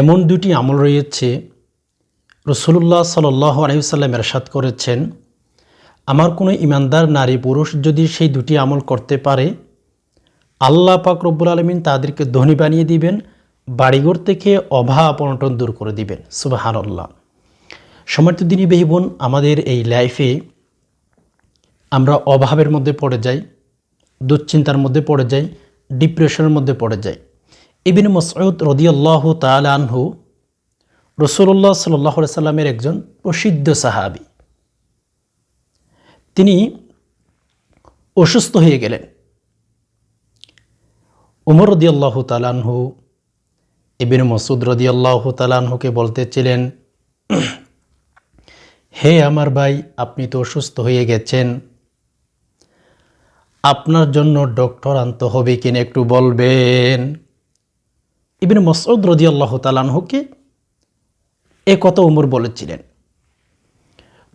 এমন দুটি আমল রয়েছে রসুল্লাহ সাল আলহিসাল্লাম এরশাদ করেছেন, আমার কোনো ইমানদার নারী পুরুষ যদি সেই দুটি আমল করতে পারে, আল্লাহ পাক রব্বুল আলমিন তাদেরকে ধনী বানিয়ে দিবেন, বাড়িঘর থেকে অভাব অনটন দূর করে দিবেন। সুবাহান আল্লাহ সমর্থ দিনী বেহিবন আমাদের এই লাইফে আমরা অভাবের মধ্যে পড়ে যাই, দুশ্চিন্তার মধ্যে পড়ে যাই, ডিপ্রেশনের মধ্যে পড়ে যাই। ইবিন মসউদ রদিয়াল্লাহ তাল আনহু রসুল্লাহ সাল্লাহ সাল্লামের একজন প্রসিদ্ধ সাহাবি। তিনি অসুস্থ হয়ে গেলেন। উমর রদিয়াল্লাহ তালানহু ইবিন মসুদ রদিয়াল্লাহ তালানহুকে বলতেছিলেন হে আমার ভাই, আপনি তো অসুস্থ হয়ে গেছেন। আপনার জন্য ডক্টর আনতে হবে কিনা একটু বলবেন। ইবিন মসউদ রদিয়াল্লাহ তালানহুকে এ কথা উমর বলেছিলেন।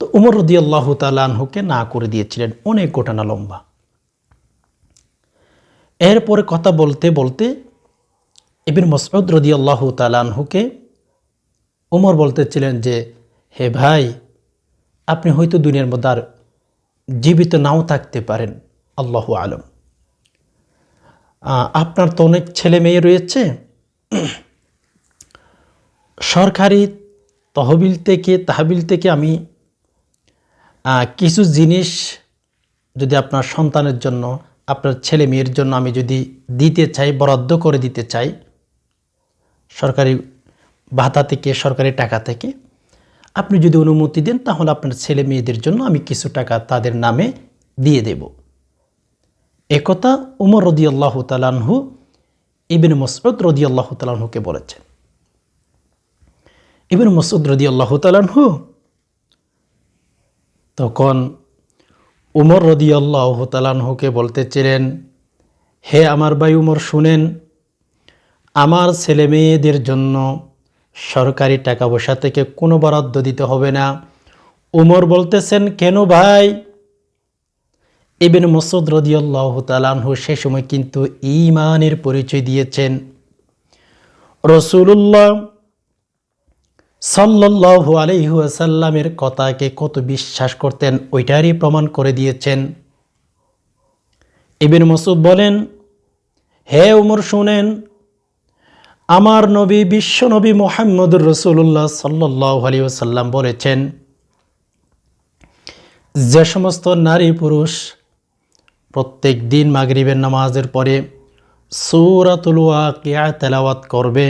তো উমর রদিয়াল্লাহ তালানহুকে না করে দিয়েছিলেন, অনেক গোটানা লম্বা। এরপরে কথা বলতে বলতে ইবিন মসউদ রদিয়াল্লাহ তালানহুকে উমর বলতেছিলেন যে, হে ভাই, আপনি হয়তো দুনিয়ার মধ্যে আর জীবিত নাও থাকতে পারেন, আল্লাহ আলম। আপনার তো অনেক ছেলে মেয়ে রয়েছে সরকারি তহবিল থেকে, তাহবিল থেকে আমি কিছু জিনিস যদি আপনার সন্তানের জন্য, আপনার ছেলে মেয়ের জন্য আমি যদি দিতে চাই, বরাদ্দ করে দিতে চাই, সরকারি ভাতা থেকে, সরকারি টাকা থেকে, আপনি যদি অনুমতি দেন, তাহলে আপনার ছেলে মেয়েদের জন্য আমি কিছু টাকা তাদের নামে দিয়ে দেব। একথা উমর রদি আল্লাহ তালানহু ইবিন মসরুদ রদি আল্লাহ তালানহুকে বলেছেন। ইবিন মসুদ রদি আল্লাহ তালানহু তখন উমর রদি আল্লাহ তালানহুকে বলতেছিলেন, হে আমার ভাই উমর, শুনেন, আমার ছেলে মেয়েদের জন্য সরকারি টাকা পয়সা থেকে কোনো বরাদ্দ দিতে হবে না। উমর বলতেছেন, কেন ভাই? এবেন মসুদ রদিয়াল্লাহ তালানহু সে সময় কিন্তু ইমানের পরিচয় দিয়েছেন। রসুল্লাহ সাল্লাহু আলহিহাসাল্লামের কথাকে কত বিশ্বাস করতেন ওইটারই প্রমাণ করে দিয়েছেন। এবেন মসুদ বলেন, হে উমর, শুনেন, আমার নবী বিশ্ব নবী মোহাম্মদুর রসুল্লাহ সাল্লাহ আলী সাল্লাম বলেছেন, যে সমস্ত নারী পুরুষ প্রত্যেক দিন মাগরিবের নামাজের পরে সৌরাতুল ওয়াকিয়া তেলাওয়াত করবে।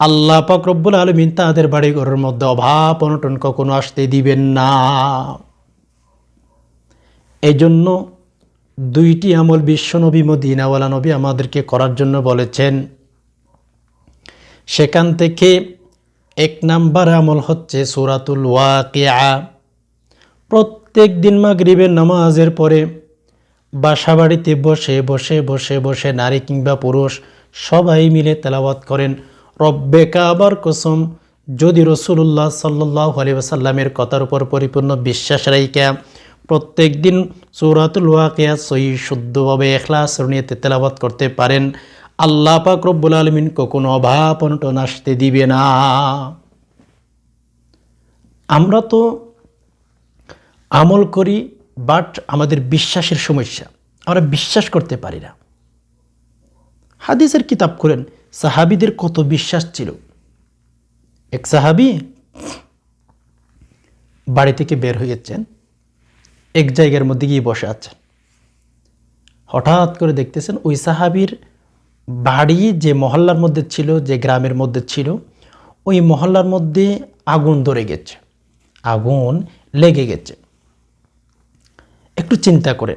আল্লাহ পাক রব্বুল আলমিন তাদের বাড়ি ঘরের মধ্যে অভাব অনটন কখনো আসতে দিবেন না। এই জন্য দুইটি আমল বিশ্ব নবী, মদিনাওয়ালা নবী আমাদেরকে করার জন্য বলেছেন। সেখান থেকে এক নাম্বার আমল হচ্ছে সুরাতুল ওয়াকিয়া। প্রত্যেক দিন মাগরিবের নামাজের পরে বাসা বাড়িতে বসে বসে বসে বসে নারী কিংবা পুরুষ সবাই মিলে তেলাওয়াত করেন। রব্বে কাবার কসম, যদি রসুল্লাহ সাল্লাহ আলিবাসাল্লামের কথার উপর পরিপূর্ণ বিশ্বাস রাইকা প্রত্যেক দিন সৌরাতুল ওয়াকিয়া সই শুদ্ধভাবে এখলাস নিয়েতে তেলাবাত করতে পারেন। আল্লাহ পাক রব্বুল আলমিন কখনো অভাব অনটন আসতে দিবে না। আমরা তো আমল করি বাট আমাদের বিশ্বাসের সমস্যা। আমরা বিশ্বাস করতে পারি না। হাদিসের কিতাব করেন সাহাবিদের কত বিশ্বাস ছিল। এক সাহাবি বাড়ি থেকে বের হয়েছেন, এক জায়গার মধ্যে গিয়ে বসে আছেন। হঠাৎ করে দেখতেছেন ওই সাহাবির বাড়ি যে মহল্লার মধ্যে ছিল, যে গ্রামের মধ্যে ছিল, ওই মহল্লার মধ্যে আগুন ধরে গেছে। আগুন লেগে গেছে। একটু চিন্তা করেন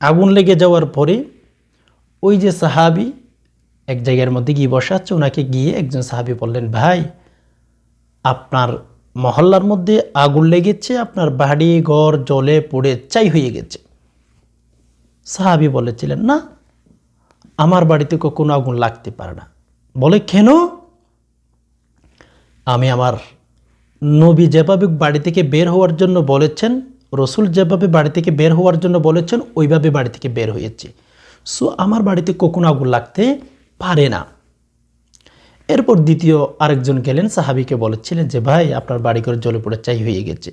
আগুন লেগে যাওয়ার পরে ওই যে সাহাবি এক জায়গার মধ্যে গিয়ে বসাচ্ছে, ওনাকে গিয়ে একজন সাহাবি বললেন, ভাই, আপনার মহল্লার মধ্যে আগুন লেগেছে, আপনার বাড়ি, ঘর, জলে পড়ে চাই হয়ে গেছে। সাহাবি বলেছিলেন, না, আমার বাড়িতে কখনো আগুন লাগতে পারে না। বলে, কেন? আমি আমার নবী যেভাবে বাড়ি থেকে বের হওয়ার জন্য বলেছেন রসুল যেভাবে বাড়ি থেকে বের হওয়ার জন্য বলেছেন, ওইভাবে বাড়ি থেকে বের হয়েছে। সো, আমার বাড়িতে কখনো আগুন লাগতে পারে না। এরপর দ্বিতীয় আরেকজন গেলেন, সাহাবিকে বলেছিলেন যে, ভাই, আপনার বাড়ি করে জলে পড়ে, চাই হয়ে গেছে।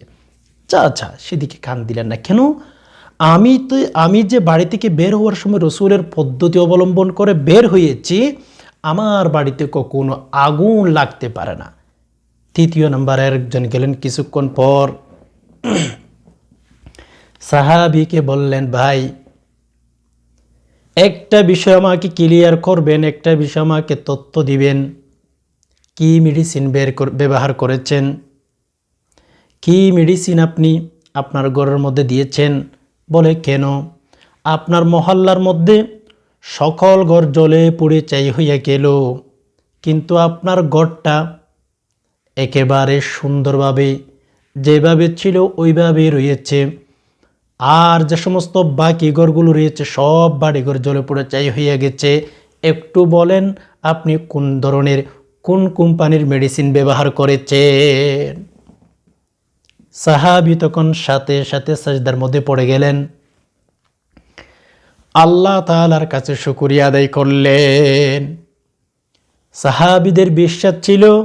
চা আচ্ছা সেদিকে কান দিলেন না। কেন? আমি তো, আমি যে বাড়ি থেকে বের হওয়ার সময় রসুলের পদ্ধতি অবলম্বন করে বের হয়েছি, আমার বাড়িতে কখনো আগুন লাগতে পারে না। তৃতীয় নাম্বার একজন গেলেন, কিছুক্ষণ পর সাহাবিকে বললেন, ভাই, একটা বিষয় আমাকে ক্লিয়ার করবেন, একটা বিষয় আমাকে তথ্য দিবেন। কি মেডিসিন বের ব্যবহার করেছেন? কি মেডিসিন আপনি আপনার ঘরের মধ্যে দিয়েছেন? বলে, কেন? আপনার মহল্লার মধ্যে সকল ঘর জলে পুড়ে চাই হইয়া গেল। কিন্তু আপনার ঘরটা একেবারে সুন্দরভাবে যেভাবে ছিল ওইভাবে রয়েছে। আর যে সমস্ত বাকি ঘরগুলো রয়েছে, সব বাড়িঘর জলে পড়ে চাই হইয়া গেছে। একটু বলেন, আপনি কোন ধরনের, কোন কোম্পানির মেডিসিন ব্যবহার করেছেন? সাহাবি তখন সাথে সাথে সাজদার মধ্যে পড়ে গেলেন। আল্লাহ তাআলার কাছে শুকরিয়া আদায় করলেন। সাহাবিদের বিশ্বাস ছিল,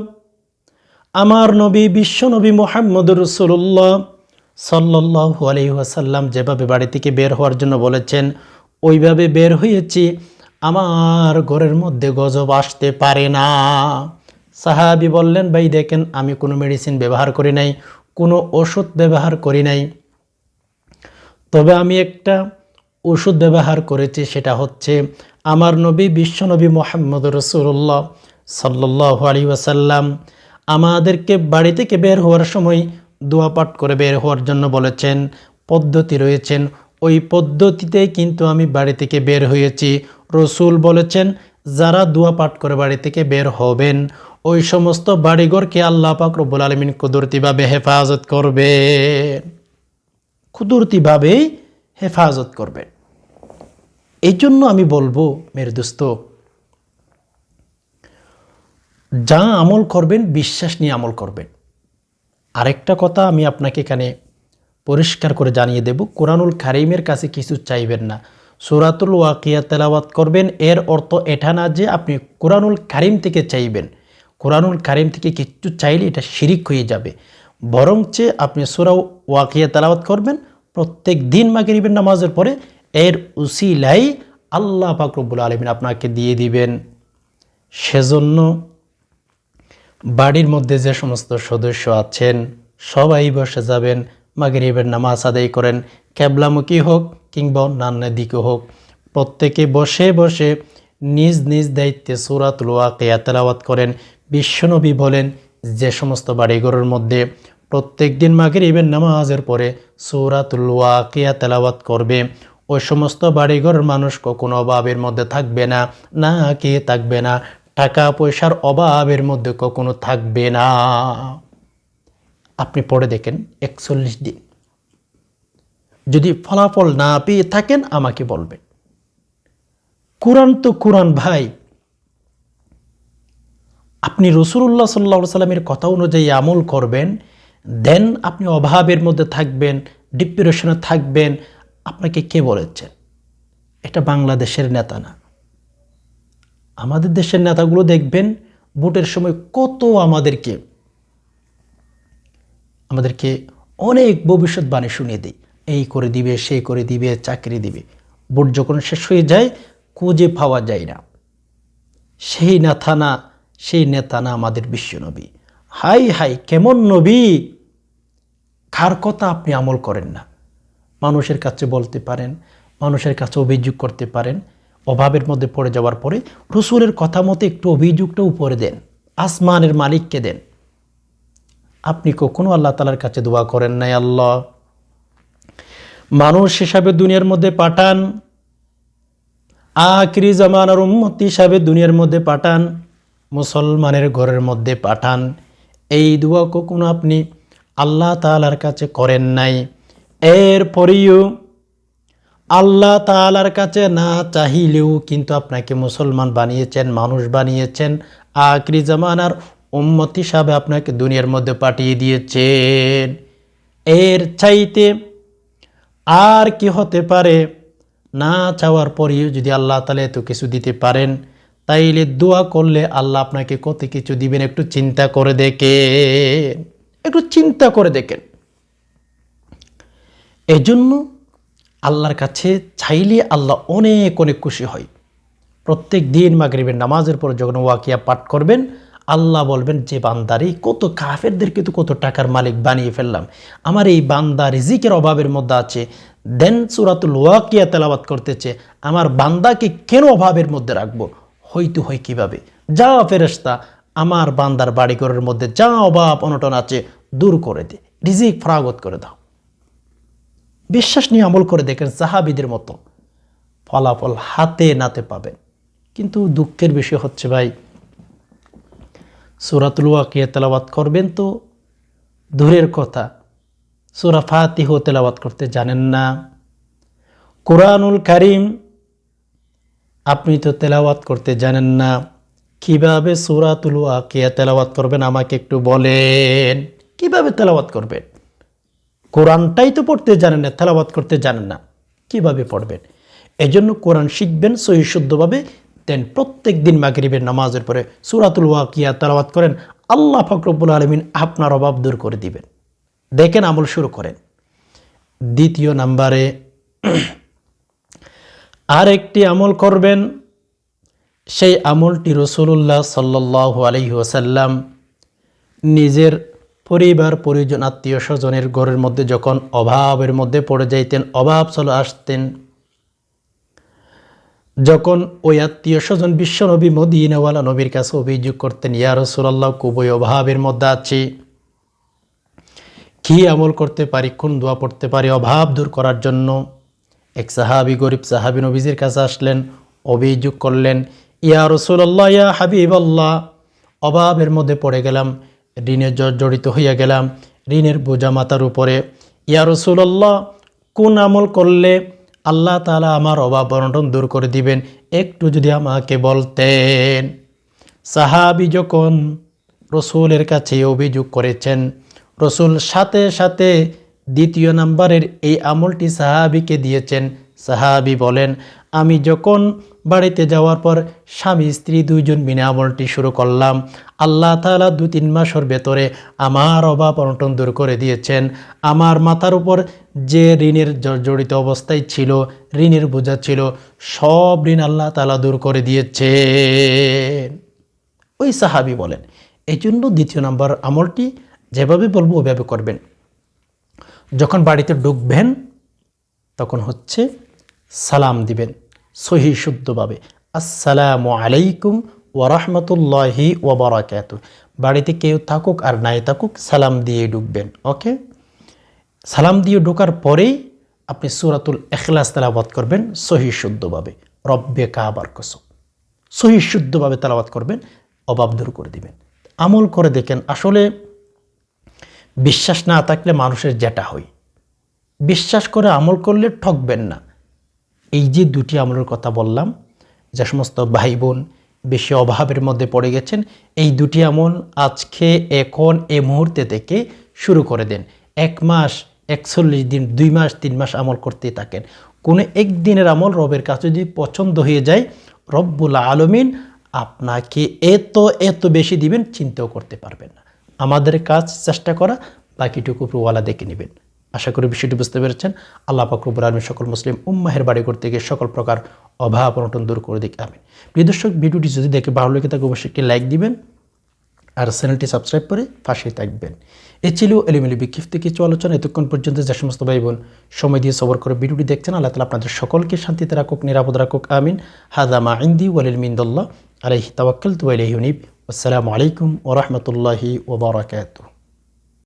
আমার নবী, বিশ্ব নবী মোহাম্মদ রসুল্লাহ সাল্লাহ আলহিহাসাল্লাম যেভাবে বাড়ি থেকে বের হওয়ার জন্য বলেছেন, ওইভাবে বের হয়েছি, আমার ঘরের মধ্যে গজব আসতে পারে না। সাহাবি বললেন, ভাই, দেখেন, আমি কোনো মেডিসিন ব্যবহার করি নাই, কোনো ওষুধ ব্যবহার করি নাই। তবে আমি একটা ওষুধ ব্যবহার করেছি, সেটা হচ্ছে, আমার নবী বিশ্বনবী মোহাম্মদ রসুল্লাহ সাল্লাহ আলী আমাদেরকে বাড়ি থেকে বের হওয়ার সময় দোয়া পাঠ করে বের হওয়ার জন্য বলেছেন, পদ্ধতি রয়েছেন। ওই পদ্ধতিতে কিন্তু আমি বাড়ি থেকে বের হয়েছি। রসুল বলেছেন, যারা দোয়া পাঠ করে বাড়ি থেকে বের হবেন, ওই সমস্ত বাড়িঘরকে আল্লাহ পাক রব্বুল আলমিন কুদরতিভাবে হেফাজত করবে। কুদরতিভাবেই হেফাজত করবে। এই জন্য আমি বলব, মেরে দোস্ত, যা আমল করবেন, বিশ্বাস নিয়ে আমল করবেন। আরেকটা কথা আমি আপনাকে এখানে পরিষ্কার করে জানিয়ে দেব। কোরআনুল কারিমের কাছে কিছু চাইবেন না। সুরাতুল ওয়াকিয়া তেলাওয়াত করবেন। এর অর্থ এটা না যে আপনি কোরআনুল কারিম থেকে চাইবেন। কোরআনুল কারিম থেকে কিছু চাইলে এটা শিরিক হয়ে যাবে। বরং চেয়ে আপনি সুরা ওয়াকিয়া তেলাওয়াত করবেন। প্রত্যেক দিন মাগরিবের নামাজের পরে এর উসিলাই আল্লাহ পাকরবুল আলমিন আপনাকে দিয়ে দিবেন। সেজন্য বাড়ির মধ্যে যে সমস্ত সদস্য আছেন, সবাই বসে যাবেন, মাগরিবের নামাজ আদায় করেন ক্যাবলামুখী হোক কিংবা অন্যান্য দিকে হোক। প্রত্যেকে বসে বসে নিজ নিজ দায়িত্বে সুরাতুল ওয়াকিয়া তেলাওয়াত করেন। বিশ্বনবী বলেন, যে সমস্ত বাড়িঘরের মধ্যে প্রত্যেক দিন মাগরিবের নামাজের পরে সুরাতুল ওয়াকিয়া তেলাওয়াত করবে, ওই সমস্ত বাড়িঘরের মানুষ কখনো অভাবের মধ্যে থাকবে না না কে থাকবে না টাকা পয়সার অভাবের মধ্যে কখনো থাকবে না। আপনি পড়ে দেখেন, একচল্লিশ দিন। যদি ফলাফল না পেয়ে থাকেন, আমাকে বলবেন। কোরআন তো কোরআন ভাই। আপনি রসুল্লাহ সাল্লা সাল্লামের কথা অনুযায়ী আমল করবেন, দেন আপনি অভাবের মধ্যে থাকবেন ডিপ্রেশনে থাকবেন। আপনাকে কে বলেছেন এটা বাংলাদেশের নেতা না। আমাদের দেশের নেতাগুলো দেখবেন ভোটের সময় কত আমাদেরকে আমাদেরকে অনেক ভবিষ্যৎবাণী শুনিয়ে দেয়। এই করে দিবে, সেই করে দিবে, চাকরি দিবে। ভোট যখন শেষ হয়ে যায়, খুঁজে পাওয়া যায় না। সেই নেতা না, সেই নেতা না আমাদের বিশ্বনবী হাই হাই, কেমন নবী? কার কথা আপনি আমল করেন না? মানুষের কাছে বলতে পারেন, মানুষের কাছে অভিযোগ করতে পারেন অভাবের মধ্যে পড়ে যাওয়ার পরে রসুলের কথা মতো একটু অভিযোগটা উপরে দেন, আসমানের মালিককে দেন। আপনি কখনো আল্লাহ তালার কাছে দোয়া করেন নাই, আল্লাহ? মানুষ হিসাবে দুনিয়ার মধ্যে পাঠান, আখরি জামানার উম্মত হিসাবে দুনিয়ার মধ্যে পাঠান, মুসলমানের ঘরের মধ্যে পাঠান। এই দোয়া কখনো আপনি আল্লাহ তালার কাছে করেন নাই। এরপরেও আল্লাহ তালার কাছে না চাহিলেও কিন্তু আপনাকে মুসলমান বানিয়েছেন, মানুষ বানিয়েছেন। আখরি জামানার উম্মত হিসাবে আপনাকে দুনিয়ার মধ্যে পাঠিয়ে দিয়েছেন। এর চাইতে আর কি হতে পারে না চাওয়ার পরেও যদি আল্লাহ তালা এত কিছু দিতে পারেন, তাইলে দোয়া করলে আল্লাহ আপনাকে কত কিছু দিবেন একটু চিন্তা করে দেখেন। একটু চিন্তা করে দেখেন। এজন্য আল্লাহর কাছে চাইলে আল্লাহ অনেক অনেক খুশি হয়। প্রত্যেক দিন মাগরিবের নামাজের পর যখন ওয়াকিয়া পাঠ করবেন, আল্লাহ বলবেন, যে বান্দারি, কত কাফেরদেরকে তো কত টাকার মালিক বানিয়ে ফেললাম। আমার এই বান্দা রিজিকের অভাবের মধ্যে আছে। দেন সুরাতুল ওয়াকিয়া তেলাবাত করতেছে। আমার বান্দাকে কেন অভাবের মধ্যে রাখব? হইতো হয় কীভাবে? যা ফেরেস্তা আমার বান্দার বাড়িঘরের মধ্যে যা অভাব অনটন আছে, দূর করে দে। রিজিক ফরাগত করে দাও। বিশ্বাস নিয়ে আমল করে দেখেন সাহাবিদের মতো। ফলাফল হাতে নাতে পাবেন। কিন্তু দুঃখের বিষয় হচ্ছে ভাই, সুরাতুল ওয়াকিয়া তেলাবাত করবেন তো দূরের কথা। সুরা ফাতিহ তেলাবাত করতে জানেন না। কোরআনুল কারিম আপনি তো তেলাওয়াত করতে জানেন না। কীভাবে সুরাতুল ওয়াকিয়া তেলাওয়াত করবেন আমাকে একটু বলেন। কীভাবে তেলাওয়াত করবেন? কোরআনটাই তো পড়তে জানেন না, তেলাওয়াত করতে জানেন না। কীভাবে পড়বেন? এজন্য কোরআন শিখবেন, সহি শুদ্ধভাবে, দেন প্রত্যেক দিন মাগরিবের নামাজের পরে সুরাতুল ওয়াকিয়া তেলাওয়াত করেন, আল্লাহ ফকরবুল আলমিন আপনার অভাব দূর করে দিবেন। দেখেন আমল শুরু করেন। দ্বিতীয় নাম্বারে আর একটি আমল করবেন, সেই আমলটি রসুল্লাহ সাল্লাহ আলহি নিজের পরিবার, পরিজন, আত্মীয় স্বজনের ঘরের মধ্যে যখন অভাবের মধ্যে পড়ে যাইতেন, অভাব চলে আসতেন। যখন ওই আত্মীয় স্বজন বিশ্ব নবী, মদিনাওয়ালা নবীর কাছে অভিযোগ করতেন, ইয়া রসুল্লাহ খুবই অভাবের মধ্যে আছি। কি আমল করতে পারি, কোন দোয়া পড়তে পারি অভাব দূর করার জন্য? এক সাহাবি, গরিব সাহাবি নবীজির কাছে আসলেন, অভিযোগ করলেন, ইয়া রসুল্লাহ ইয়া হাবিব আল্লাহ অভাবের মধ্যে পড়ে গেলাম। ঋণে জড়িত হইয়া গেলাম। ঋণের বোঝা মাতার উপরে, ইয়া রসুল্লাহ কোন আমল করলে আল্লাহ তালা আমার অভাব অনটন দূর করে দিবেন? একটু যদি আমাকে বলতেন। সাহাবি যখন রসুলের কাছে অভিযোগ করেছেন, রসুল সাথে সাথে দ্বিতীয় নাম্বারের এই আমলটি সাহাবিকে দিয়েছেন। সাহাবি বলেন, আমি যখন বাড়িতে যাওয়ার পর স্বামী, স্ত্রী দুইজন মিনে আমলটি শুরু করলাম। আল্লাহ তালা দু তিন মাসের ভেতরে আমার অভাব অনটন দূর করে দিয়েছেন। আমার মাথার উপর যে ঋণের জড়িত অবস্থায় ছিল, ঋণের বোঝা ছিল, সব ঋণ আল্লাহ তালা দূর করে দিয়েছে ওই সাহাবি বলেন, এই জন্য দ্বিতীয় নাম্বার আমলটি যেভাবে বলব ওইভাবে করবেন। যখন বাড়িতে ঢুকবেন, তখন হচ্ছে সালাম দিবেন। সহি শুদ্ধভাবে। আসসালামু আলাইকুম ওরহমতুল্লাহি ওবরাকাত বাড়িতে কেউ থাকুক আর নাই থাকুক, সালাম দিয়ে ঢুকবেন, ওকে? সালাম দিয়ে ঢোকার পরেই আপনি সুরাতুল এখলাস তালাবাদ করবেন সহি শুদ্ধভাবে। রব্বে কাবার কসম। সহি শুদ্ধভাবে তালাবাদ করবেন, অভাব দূর করে দিবেন। আমল করে দেখেন, আসলে বিশ্বাস না থাকলে মানুষের যেটা হয় বিশ্বাস করে আমল করলে ঠকবেন না। এই যে দুটি আমলের কথা বললাম, যে সমস্ত ভাই বোন বেশি অভাবের মধ্যে পড়ে গেছেন, এই দুটি আমল আজকে, এখন, এ মুহূর্তে থেকে শুরু করে দেন। এক মাস, একচল্লিশ দিন, দুই মাস, তিন মাস আমল করতে থাকেন। কোনো একদিনের আমল রবের কাছে যদি পছন্দ হয়ে যায়, রব্বুল আলমিন আপনাকে এত এত বেশি দিবেন, চিন্তাও করতে পারবেন না। আমাদের কাজ চেষ্টা করা, বাকিটুকু ওয়ালা দেখে নেবেন। আশা করি বিষয়টি বুঝতে পেরেছেন। আল্লাহ পাকরবুল আলমী সকল মুসলিম উম্মাহের বাড়ি করতে গিয়ে সকল প্রকার অভাব অনটন দূর করে দিকে আমি প্রিয় দর্শক, ভিডিওটি যদি দেখে ভালো লেগে থাকে, অবশ্যই একটি লাইক দিবেন আর চ্যানেলটি সাবস্ক্রাইব করে পাশে থাকবেন। এ ছিল এলিমেলি বিক্ষিপ্ত কিছু আলোচনা। এতক্ষণ পর্যন্ত যে সমস্ত ভাই বোন সময় দিয়ে সবর করে ভিডিওটি দেখছেন, আল্লাহ তালা আপনাদের সকলকে শান্তিতে রাখুক, নিরাপদ রাখুক, আমিন। হাদামা ইন্দি ওয়ালিল মিন্দুল্লাহ আলহি তাওয়াক্কাল তু আলহি আসসালামু আলাইকুম ওরহমতুল্লাহি ওবরাকাতুহ